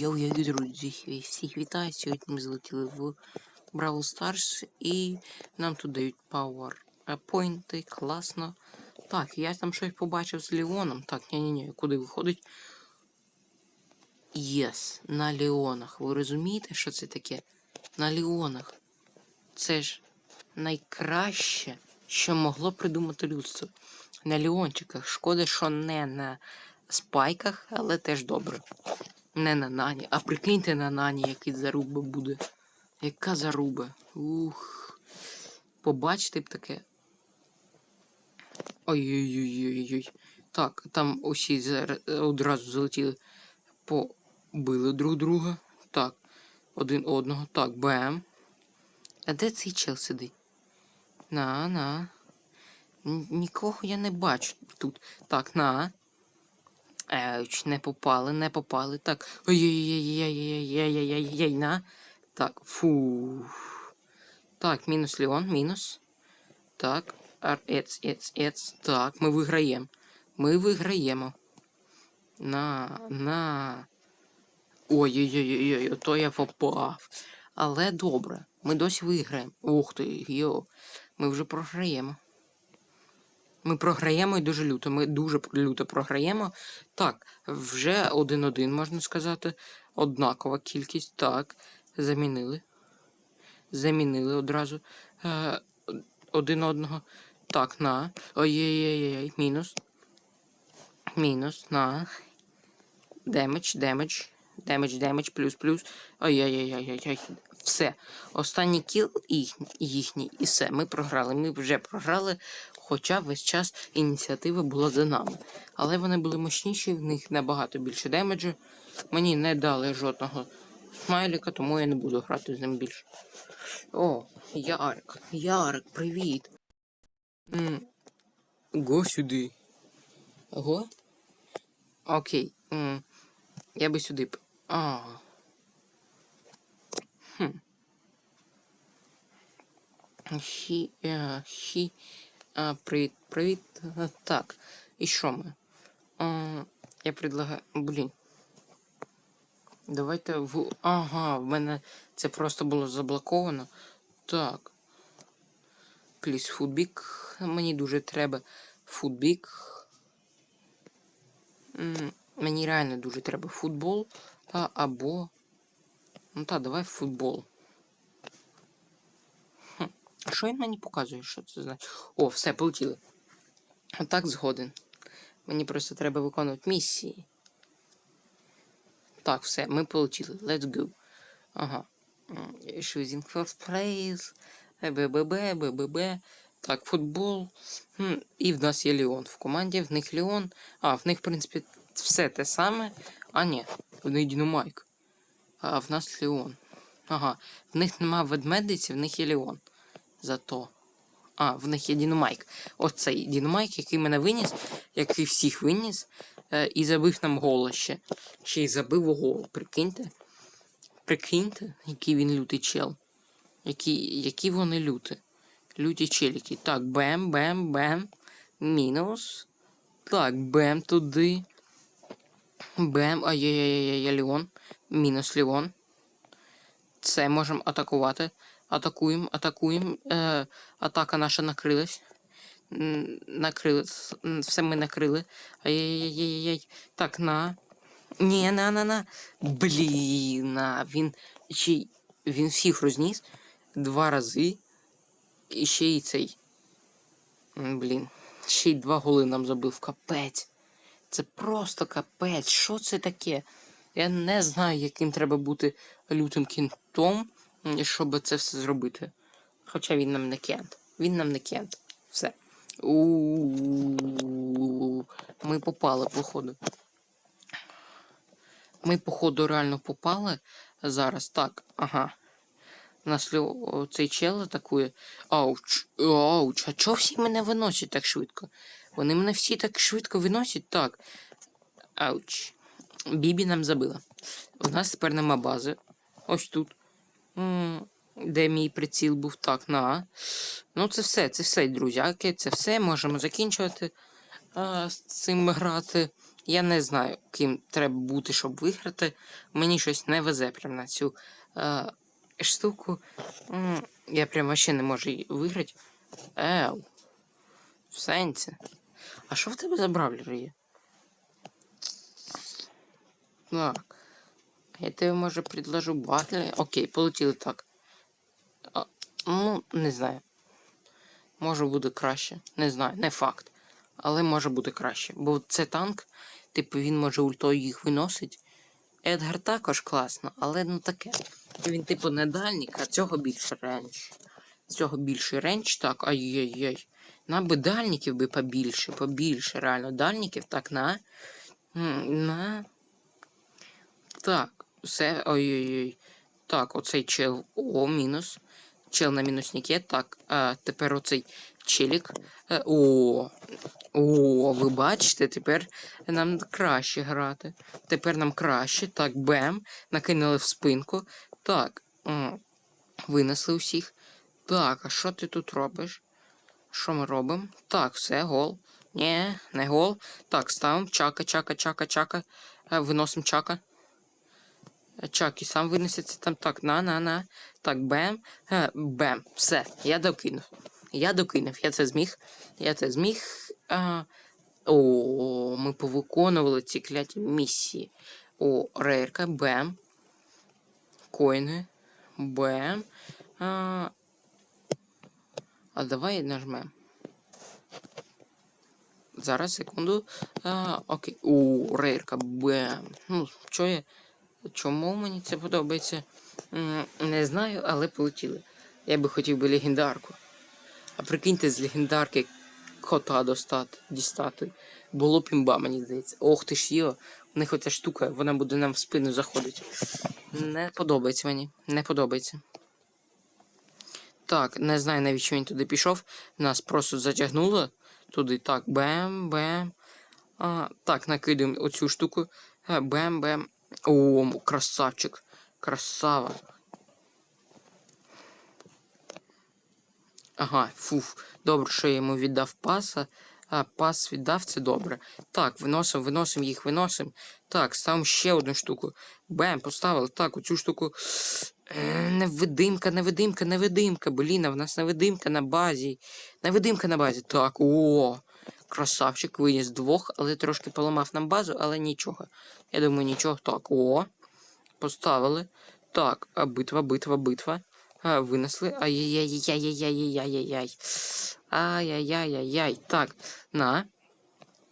Йоу-йоу, друзі, всіх вітаю. Сьогодні ми залетіли в Бравл Старс і нам тут дають Power Poinти, класно. Так, я там щось побачив з Леоном. Так, ні-ні-ні, куди виходить? Єс, на Леонах. Ви розумієте, що це таке? На Леонах. Це ж найкраще, що могло придумати людство. На Леончиках. Шкода, що не на спайках, але теж добре. Не на нані. А прикиньте на нані, який заруба буде. Яка заруба? Ух. Побачите б таке. Ой-ой-ой-ой-ой. Так, там усі зар- одразу залетіли. Побили друг друга. Так. Один одного. Так, бем. А де цей чел сидить? На, на. Нікого я не бачу тут. Так, на. Еуч, не попали, не попали. Так. Ой-ой-ой-ой-ой-ой-ой-ой-ой, на. Так, фу. Так, мінус Леон, мінус. Так, ец, ец, ец. Так, ми виграємо. Ми виграємо. На, на. Ой-ой-ой-ой, ото я попав. Але добре, ми досі виграємо. Ух ти, йо. Ми вже програємо. Ми програємо і дуже люто. Ми дуже люто програємо. Так, вже один-один, можна сказати. Однакова кількість. Так, замінили. Замінили одразу е, один одного. Так, на. Ой-ой-ой, мінус. Мінус, на. Демедж, демедж. Демедж, демедж, плюс, плюс. Ой-ой-ой-ой-ой. Все. Останній кіл їхній, їхній і все. Ми програли. Ми вже програли, хоча весь час ініціатива була за нами. Але вони були мощніші, в них набагато більше демеджу. Мені не дали жодного смайлика, тому я не буду грати з ним більше. О, Ярик, Ярик, привіт. М, Го сюди. Го? Окей. М, Я би сюди. А. Хм. Хі, е, хі, а, привіт, привіт. Е, Так, і що ми? А, я предлагаю. Блін. Давайте в. Ага, в мене це просто було заблоковано. Так. Пліс футбік. Мені дуже треба футбік. Мені реально дуже треба футбол. Та або. Ну та, давай футбол. А що він мені показує? Що це значить? О, все, полетіли. Так згоден. Мені просто треба виконувати місії. Так, все, ми полетіли. Let's go. Ага. Choosing first place. БББ, БББ. Так, футбол. І в нас є Леон в команді, в них Леон. А, в них, в принципі, все те саме. А, ні, в них Дінамайк. А в нас Леон. Ага. В них нема ведмедиці, в них є Леон. Зато. А, в них є Дінамайк. Оцей Дінамайк, який мене виніс, який всіх виніс, е, і забив нам гол ще. Ще й забив гол. Прикиньте. Прикиньте, який він лютий чел. Які, які вони люті. Люті челіки. Так, бем, бем, бем. Мінус. Так, бем туди. Бем. Ай-яй-яй-яй, Леон. Мінус Леон. Це можемо атакувати. Атакуємо, атакуємо. Е, атака наша накрилась. Накрили. Все ми накрили. Ай-яй-яй-яй. Так, на. Ні, на, на, на. Блін, на. Він й- він всіх розніс два рази. І ще й цей. Блін. Ще й два голи нам забив. Капець. Це просто капець. Що це таке? Я не знаю, яким треба бути лютим кінтом, щоб це все зробити. Хоча він нам не кент. Він нам не кент. Все. У-у-у. Ми попали, походу. Ми, походу, реально попали зараз. Так, ага. Нас цей чел атакує. Ауч, ауч, а чого всі мене виносять так швидко? Вони мене всі так швидко виносять, так. Ауч. Бібі нам забила. У нас тепер нема бази. Ось тут. Де мій приціл був так, на. Ну, це все, це все, друзяки, це все. Можемо закінчувати а, з цим грати. Я не знаю, ким треба бути, щоб виграти. Мені щось не везе прямо на цю е, штуку. Я прям вообще не можу її виграти. Ев. В сенсі. А що в тебе за бравлер є? Так. Я тебе може предложу батли. Окей, полетіли так. А, ну, не знаю. Може буде краще. Не знаю, не факт. Але може бути краще. Бо це танк, типу, він може ультою їх виносить. Едгар також класно, але ну таке. Він, типу, не дальник, а цього більше ренч. Цього більше ренч, так, ай-яй-яй. Нам би дальників би побільше, побільше, реально. Дальників, так, на. На. Так, все. Ой-ой-ой. Так, оцей чел. О, мінус. Чел на мінусніке. Так, а тепер оцей челік. Е, О, о, ви бачите, тепер нам краще грати. Тепер нам краще. Так, бем. Накинули в спинку. Так. Винесли усіх. Так, а що ти тут робиш? Що ми робимо? Так, все, гол. Ні, не гол. Так, ставимо. Чака, чака, чака, чака. Е, Виносимо чака. Е, Чакі сам винесеться там. Так, на, на, на. Так, бем. Е, Бем. Все, я докинув. Я докинув. Я це зміг. Я це зміг. О, ми повиконували ці кляті місії. О, рейрка, бем. Коїни. Бем. А, а давай нажмем. Зараз, секунду. А, окей. У, рейрка, бем. Ну, що я. Чому мені це подобається? Не знаю, але полетіли. Я би хотів би легендарку. А прикиньте, з легендарки кота достати, дістати. Було б імба, мені здається. Ох ти ж йо. У них оця штука, вона буде нам в спину заходити. Не подобається мені. Не подобається. Так, не знаю, навіщо він туди пішов. Нас просто затягнуло туди. Так, бем, бем. А, так, накидаємо оцю штуку. Е, Бем, бем. О, красавчик. Красава. Ага, фуф. Добре, що я йому віддав паса. А, пас віддав, це добре. Так, виносимо, виносимо їх, виносимо. Так, ставимо ще одну штуку. Бем, поставили. Так, оцю штуку. Е, Невидимка, невидимка, невидимка. Блін, в нас невидимка на базі. Невидимка на базі. Так, о. Красавчик виніс двох, але трошки поламав нам базу, але нічого. Я думаю, нічого. Так, о. Поставили. Так, а битва, битва, битва. А, винесли. Ай-яй-яй-яй-яй-яй-яй-яй-яй. Ай-яй-яй-яй-яй. Так, на.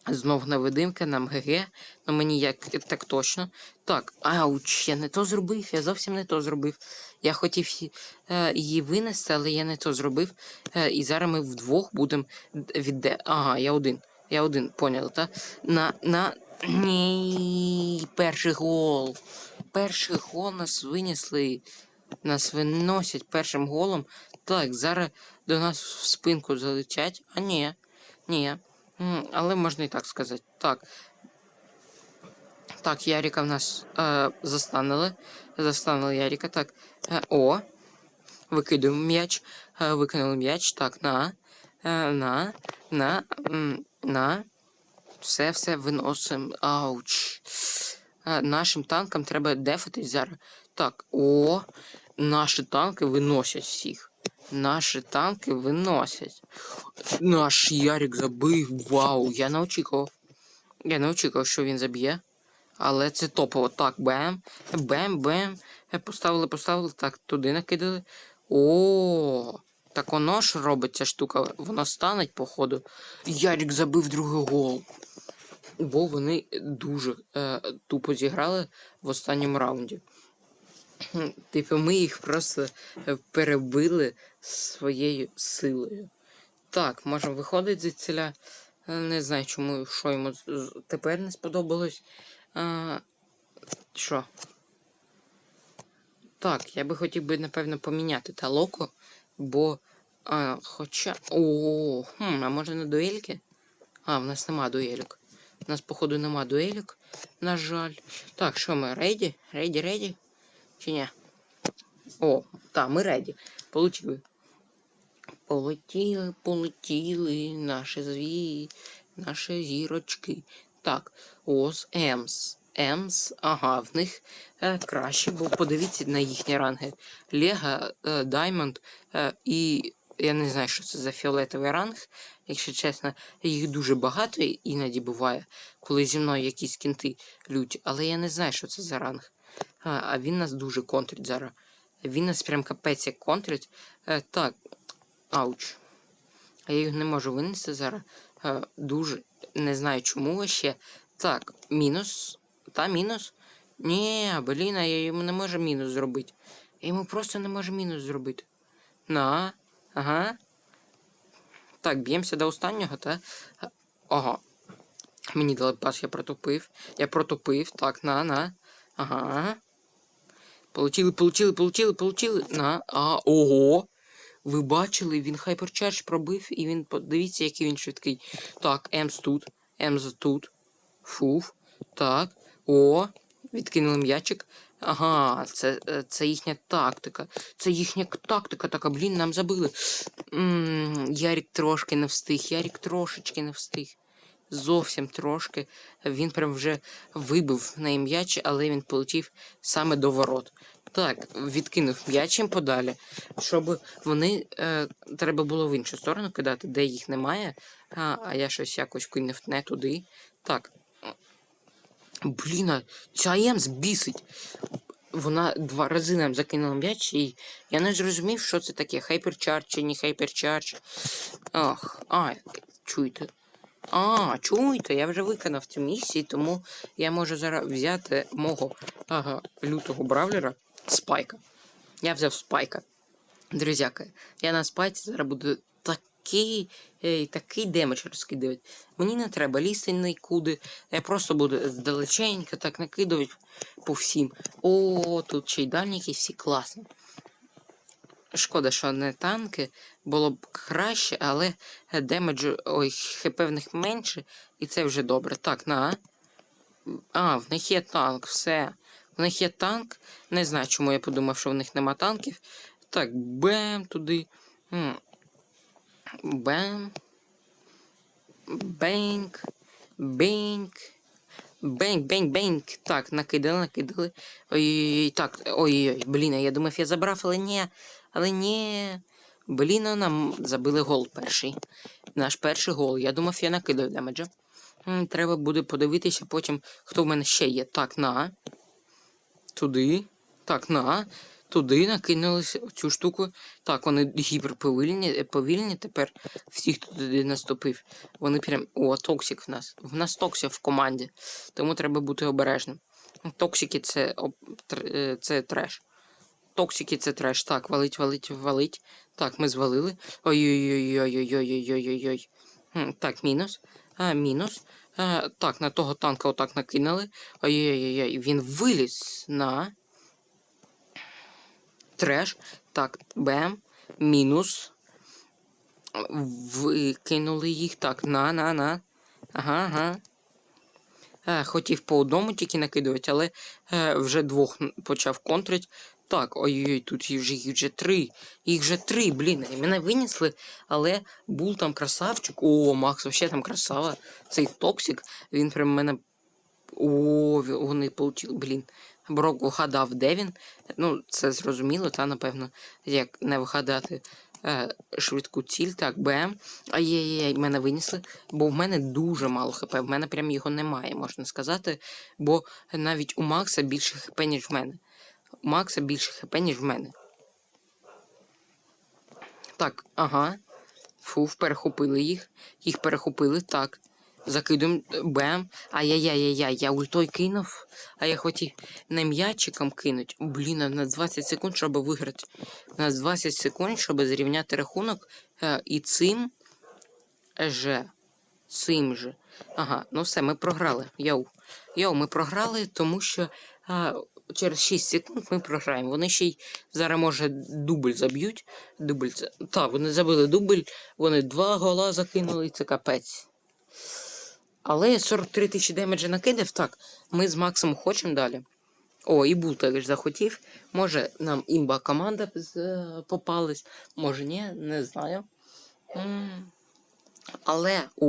Знов невидимка, нам ГГ. Ну мені як так точно. Так, ауч, я не то зробив, я зовсім не то зробив. Я хотів е, її винести, але я не то зробив. Е, і зараз ми вдвох будемо відде. Ага, я один. Я один, поняли, так? На, на. Ні, перший гол. Перший гол нас винесли. Нас виносять першим голом. Так, зараз до нас в спинку залетять. А ні, ні. Але можна і так сказати. Так. Так, Яріка в нас е, застанили. Застанили Яріка. Так. Е, о. Викидуємо м'яч. Е, викинули м'яч. Так, на. Е, на. На. м, На. Все, все виносимо. Ауч. Е, нашим танкам треба дефатись зараз. Так, о. Наші танки виносять всіх. Наші танки виносять. Наш Ярик забив. Вау, я не очікував. Я не очікував, що він заб'є. Але це топово. Так, бем. Бем, бем. Е, Поставили, поставили. Так, туди накидали. О, так воно ж робить ця штука. Воно станеть, походу. Ярик забив другий гол. Бо вони дуже е, тупо зіграли в останньому раунді. Типу, ми їх просто е, перебили своєю силою. Так, можемо виходити зі ціля. Е, Не знаю, чому що йому з- з- тепер не сподобалось. А, що? Так, я би хотів би, напевно, поміняти талоку, бо. А, хоча. О, хм, а може на дуельки? А, в нас нема дуелек. У нас, походу, нема дуелек, на жаль. Так, що ми, рейді? Рейді, рейді? Чи ні? О, так, ми реді. Полетіли. Полетіли, полетіли наші зві, наші зірочки. Так, Оз, Емс. Емс, ага, в них е, краще, бо подивіться на їхні ранги. Лего, е, Даймонд е, і я не знаю, що це за фіолетовий ранг. Якщо чесно, їх дуже багато іноді буває, коли зі мною якісь кінти люті, але я не знаю, що це за ранг. А, а він нас дуже контрить зараз. Він нас прям капець як контрить. Е, так, ауч. А я їх не можу винести зараз. Е, дуже не знаю чому ще. Так, мінус. Та мінус. Ні, блін, я йому не можу мінус зробити. Я йому просто не можу мінус зробити. На. Ага. Так, б'ємося до останнього, та. Ага. Мені дали пас, я протупив. Я протупив. Так, на, на. Ага. Получили, получили, получили, получили. На. А, ого. Ви бачили, він хайперчардж пробив, і він подивіться, який він швидкий. Так, Емс тут, Емс тут. Фуф. Так. О, відкинули м'ячик. Ага, це, е, це їхня тактика. Це їхня тактика така, блін, нам забили. м Ярік трошки не встиг, Ярік трошечки не встиг. Зовсім трошки. Він прям вже вибив на м'яч, але він полетів саме до ворот. Так, відкинув м'яч їм подалі, щоб вони е, треба було в іншу сторону кидати, де їх немає. А, а я щось якось кинув не туди. Так. Блін, ця Емс бісить. Вона два рази нам закинула м'яч, і я не зрозумів, що це таке. Хайперчардж чи не хайперчардж. Ах, а, чуєте. А, чуєте, я вже виконав цю місію, тому я можу зараз взяти мого ага, лютого бравлера спайка. Я взяв спайка. Друзяки, я на спайці зараз буду такий, е, такий демедж розкидувати. Мені не треба лізти нікуди. Я просто буду здалеченько так накидувати по всім. О, тут ще й дальніки всі класні. Шкода, що не танки, було б краще, але демеджу, ой, хп менше, і це вже добре. Так, на. А, в них є танк, все. В них є танк. Не знаю, чому я подумав, що в них нема танків. Так, бем туди. Бем. Бенк. Бенк. Бенк, бенк, бенк. Так, накидали, накидали. Ой-ой-ой, так, ой-ой-ой, блін, я думав, я забрав, але ні. Але ні. Блін, нам забили гол перший. Наш перший гол. Я думав, я накидаю демеджа. Треба буде подивитися потім, хто в мене ще є. Так, на туди. Так, на. Туди накинулися цю штуку. Так, вони гіперповільні е, повільні тепер. Всі, хто туди наступив. Вони прям. О, токсик в нас. В нас токсик в команді. Тому треба бути обережним. Токсики це е, це треш. Токсики це треш. Так, валить, валить, валить. Так, ми звалили. Ой-ой-ой. ой ой ой ой ой ой Так, мінус. А, мінус. А, так, на того танка отак накинули. Ой-ой-ой, він виліз на. Треш. Так, бем. Мінус. Викинули їх. Так, на, на, на. Ага, ага. Е, хотів по одному тільки накидувати, але е, вже двох почав контрить. Так, ой-ой, тут їх вже, їх вже три. Їх вже три, блін. І мене винесли, але був там красавчик. О, Макс, вообще там красава. Цей токсик, він прям мене. О, вони полетіли, блін. Брок вгадав, де він. Ну, це зрозуміло, та напевно, як не вгадати е, швидку ціль. Так, БМ. Ай-яй-яй, мене винесли, бо в мене дуже мало хп. В мене прям його немає, можна сказати. Бо навіть у Макса більше хп, ніж в мене. Макса більше хп, ніж в мене. Так, ага. Фуф, перехопили їх. Їх перехопили, так. Закидуємо бем. Ай-яй-яй-яй, я ультой кинув, а я хотів не м'ячиком кинуть. Блін, на 20 секунд, щоб виграти. На 20 секунд, щоб зрівняти рахунок. Е, і цим же. Цим же. Ага, ну все, ми програли. Йоу. Йоу, ми програли, тому що а, через 6 секунд ми програємо. Вони ще й зараз, може, дубль заб'ють. Дубль це. Так, вони забили дубль, вони два гола закинули, і це капець. Але 43 тисячі демеджа накидав, так. Ми з Максом хочемо далі. О, і Бул також захотів. Може, нам імба команда попалась, може ні, не знаю. Але. О,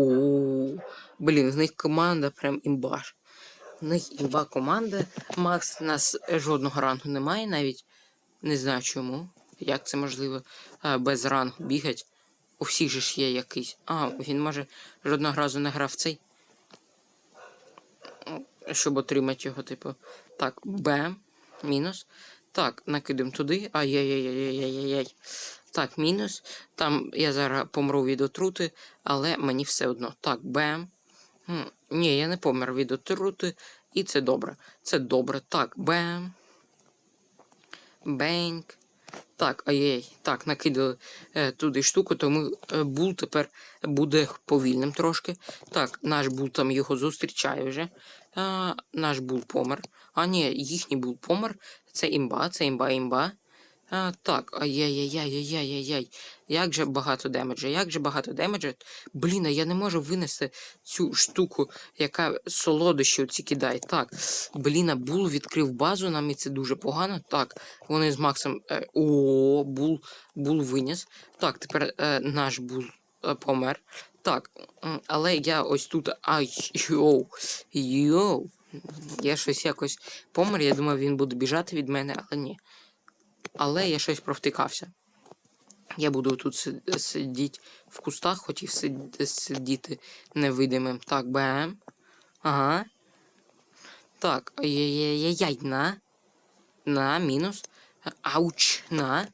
блін, в них команда прям імбаш. Них імба команда. Макс у нас жодного рангу немає навіть. Не знаю чому. Як це можливо е, без рангу бігать. У всіх же ж є якийсь. А, він може жодного разу не грав цей. Щоб отримати його, типу. Так, Б. Мінус. Так, накидемо туди. Ай-яй-яй-яй-яй-яй. Так, мінус. Там я зараз помру від отрути, але мені все одно. Так, Б. Ні, я не помер від отрути. І це добре. Це добре. Так, Б. Беньк. Так, ай-яй. Так, накидали е, туди штуку, тому е, бул тепер буде повільним трошки. Так, наш бул там його зустрічає вже. А, наш бул помер. А, ні, їхній бул помер. Це імба, це імба, імба. А, так, ай-яй-яй-яй-яй-яй-яй. Як же багато демеджа, як же багато демеджа. Блін, я не можу винести цю штуку, яка солодощі оці кидає. Так, блін, Бул відкрив базу, нам і це дуже погано. Так, вони з Максом. Е, о, Бул, Бул виніс. Так, тепер е, наш Бул е, помер. Так, але я ось тут. Ай, йоу, йоу. Я щось якось помер, я думав, він буде біжати від мене, але ні. Але я щось провтикався. Я буду тут сидіти в кустах, хотів сидіти невидимим. Так, бем. Ага. Так, яй-яй-яй, на. На, мінус. Ауч, на.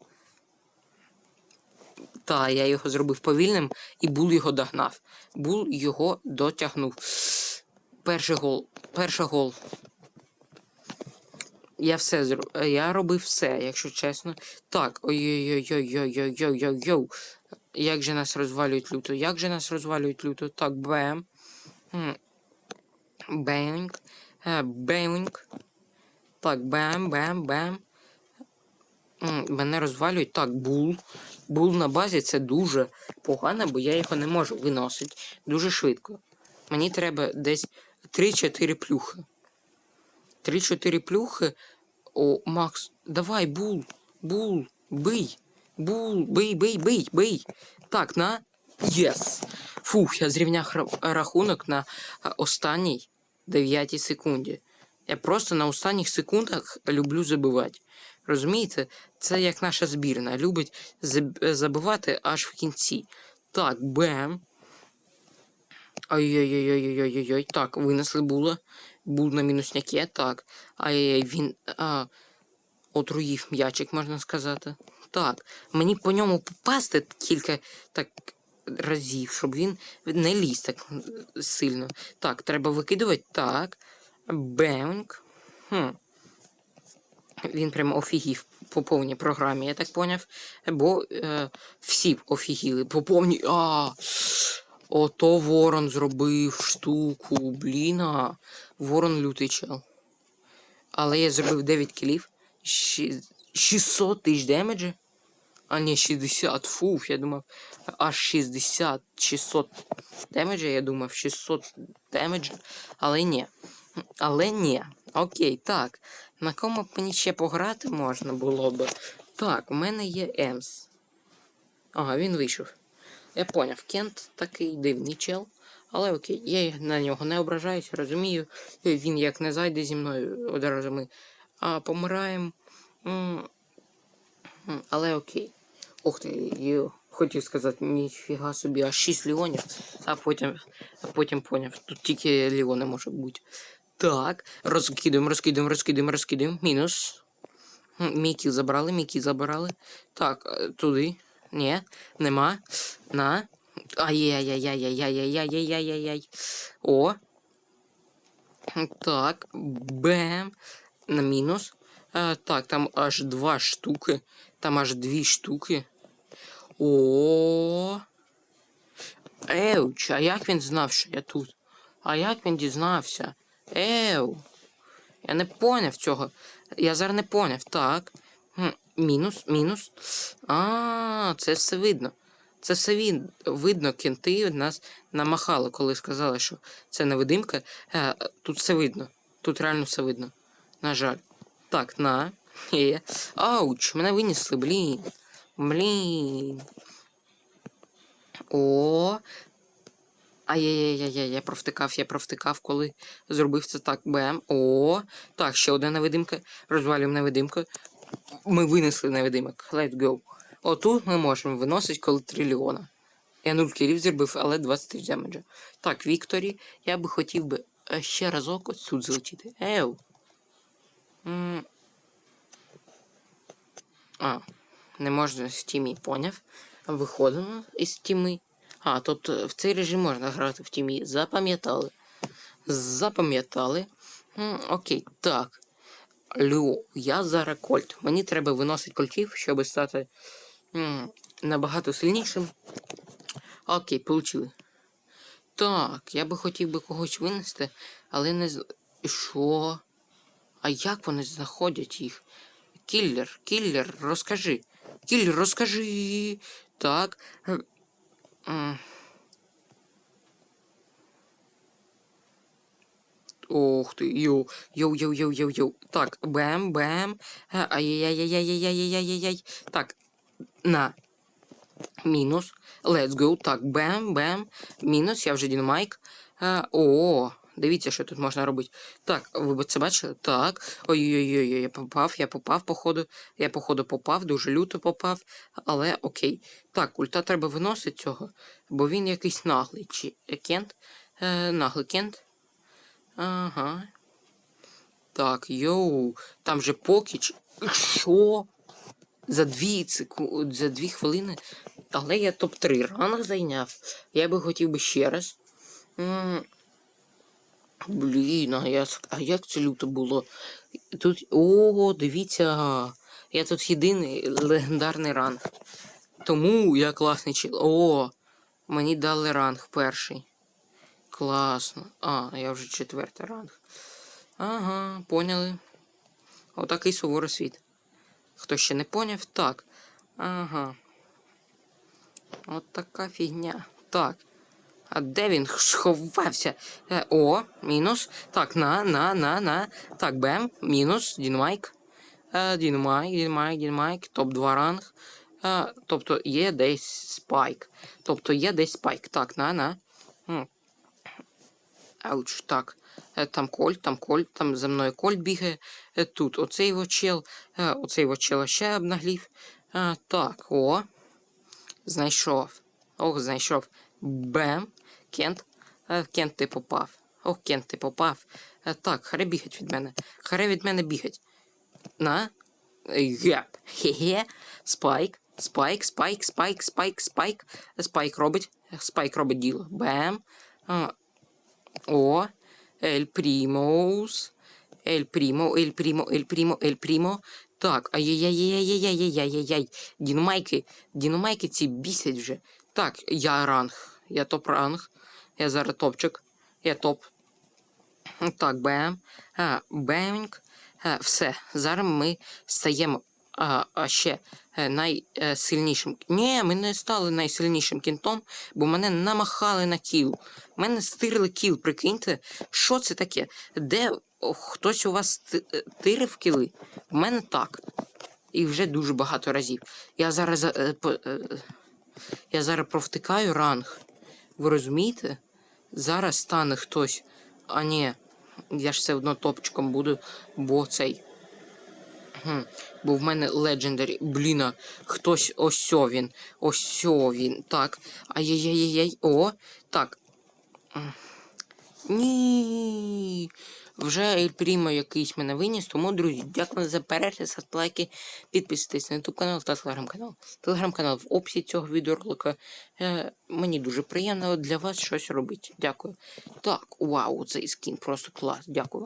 Та, я його зробив повільним, і Бул його догнав. Бул його дотягнув. Перший гол. Перший гол. Я все зро... е, Я робив все, якщо чесно. Так, ой-ой-ой-ой-ой-ой-ой-ой. Як же нас розвалюють люто? Як же нас розвалюють люто? Так, бем. Бенг. Бенг. Так, бем, бем, бем. Мене розвалюють. Так, бул. Бул на базі це дуже погано, бо я його не можу виносити дуже швидко. Мені треба десь 3-4 плюхи. 3-4 плюхи. О, Макс, давай, бул, бул, бий. Бул, бий, бий, бий, бий. Так, на. Єс. Фух, я зрівняв рахунок на останній 9 секунді. Я просто на останніх секундах люблю забивати. Розумієте? Це як наша збірна. Любить забивати аж в кінці. Так, бем. Ай-яй-яй-яй-яй-яй-яй. Так, винесли була. Був на мінусняке, так. Ай-яй, він а, отруїв м'ячик, можна сказати. Так. Мені по ньому попасти кілька так разів, щоб він не ліз так сильно. Так, треба викидувати. Так. Бенк. Хм. Він прямо офігів по повній програмі, я так поняв. Бо е, всі офігіли по повній. А, ото Ворон зробив штуку. Бліна. Ворон лютий чел. Але я зробив 9 кілів. 600 тисяч демеджа. А ні, 60. Фуф, я думав. Аж 60, 600 демеджа, я думав, 600 демеджа. Але ні. Але ні. Окей, так. На кому мені ще пограти можна було б? Так, у мене є Емс. Ага, він вийшов. Я поняв, Кент такий дивний чел. Але окей, я на нього не ображаюся, розумію. Він як не зайде зі мною, одразу ми а, помираємо. Але окей. Ух ти, йо. Хотів сказати, ніфіга собі, аж 6 ліонів, а потім, а потім поняв, тут тільки ліони може бути. Так, розкидаємо, розкидаємо, розкидаємо, розкидаємо. Мінус. Мій кіл забрали, мій кіл забрали. Так, е, туди. Ні, нема. На. Ай-яй-яй-яй-яй-яй-яй-яй-яй-яй-яй. О. Так, бем. На мінус. А, так, там аж два штуки. Там аж дві штуки. О. Еуч, а як він знав, що я тут? А як він дізнався? Еу. Я не поняв цього. Я зараз не поняв. Так. Мінус, мінус. А, це все видно. Це все видно, кінти нас намахали, коли сказали, що це невидимка. Е, тут все видно. Тут реально все видно. На жаль. Так, на. Ауч, мене винесли, блін. Блін. О. Ай-яй-яй-яй, я провтикав, я провтикав, коли зробив це так. Бем. О, так, ще одна невидимка. Розвалюємо невидимку. Ми винесли невидимок. Let's go. Отут ми можемо виносити коли трильйона. Я 0 кілів зробив, але 20 тисяч демеджа. Так, Вікторі, я би хотів би е, ще разок ось тут залетіти. Еу. А, не можна з тімі, поняв? Виходимо із тіми. А, тобто в цей режим можна грати в тімі. Запам'ятали. Запам'ятали. Окей, так. Лю, я зараз кольт. Мені треба виносити кольтів, щоб стати набагато сильнішим. Окей, получили. Так, я би хотів би когось винести, але не. Що? А як вони знаходять їх? Кіллер, кіллер, розкажи. Кіллер, розкажи. Так. е, м. Ох ти, йоу, йоу, йоу, йоу, йоу, йоу. Так, бем, бем. Е, Ай-яй-яй-яй-яй-яй-яй-яй. Так, на. Мінус. Let's go. Так, бем, бем. Мінус, я вже дінамайк. Е, О, дивіться, що тут можна робити. Так, ви це бачили? Так. Ой-ой-ой, я попав, я попав, походу. Я, походу, попав, дуже люто попав. Але окей. Так, ульта треба виносити цього, бо він якийсь наглий. Чи е, кент? Наглий кент. Ага. Так, йоу, там же покіч. Що? За дві секу... за дві хвилини. Але я топ-3 ранг зайняв. Я би хотів би ще раз. Блін, а, я... а як це люто було? Тут. О, дивіться. Я тут єдиний легендарний ранг. Тому я класний чел. О, мені дали ранг перший. Класно. А, я вже четвертий ранг. Ага, поняли. Отакий суворий світ. Хто ще не поняв? Так. Ага. От така фігня. Так. А де він сховався? Е, о, мінус. Так, на, на, на, на. Так, бем, мінус, Дінмайк. Е, Дінмайк, Дінмайк, Дінмайк. Топ-2 ранг. Е, тобто є десь спайк. Тобто є десь спайк. Так, на, на. Ауч, так. Е, Там кольт, там кольт, там за мною кольт бігає. Е, Тут оцей во чел, е, оцей во чел ще обнаглів. Так, о. Знайшов. Ох, знайшов. Бем. Кент. Кент ти попав. Ох, Кент ти попав. Е, Так, харе бігать від мене. Харе від мене бігать. На. Геп. Хе-хе. Спайк. Спайк, спайк, спайк, спайк, спайк. Спайк робить. Спайк робить діло. Бем. О, Ель Примоус. Ель Прімо, Ель Прімо, Ель Прімо, Ель Прімо. Так, ай-яй-яй-яй-яй-яй-яй-яй-яй. Дінамайки, дінамайки ці бісять вже. Так, я ранг. Я топ ранг. Я зараз топчик. Я топ. Так, бем. Бемінг. Все. Зараз ми стаємо а, а ще найсильнішим. Ні, ми не стали найсильнішим кінтом, бо мене намахали на кіл. Мене стирили кіл, прикиньте. Що це таке? Де хтось у вас е, тирив кіли? У мене так. І вже дуже багато разів. Я зараз. е, е, я зараз провтикаю ранг. Ви розумієте? Зараз стане хтось. А ні, я ж все одно топчиком буду, бо цей. Хм, бо в мене легендарі. Бліна, хтось ось він. Ось він. Так. Ай-яй-яй-яй. О, так. Ні. Вже Ель Прімо якийсь мене виніс, тому, друзі, дякую за перегляд, за лайки, підписуйтесь на YouTube канал та телеграм-канал. Телеграм-канал в описі цього відеоролика. Е, мені дуже приємно для вас щось робити. Дякую. Так, вау, цей скін просто клас. Дякую вам.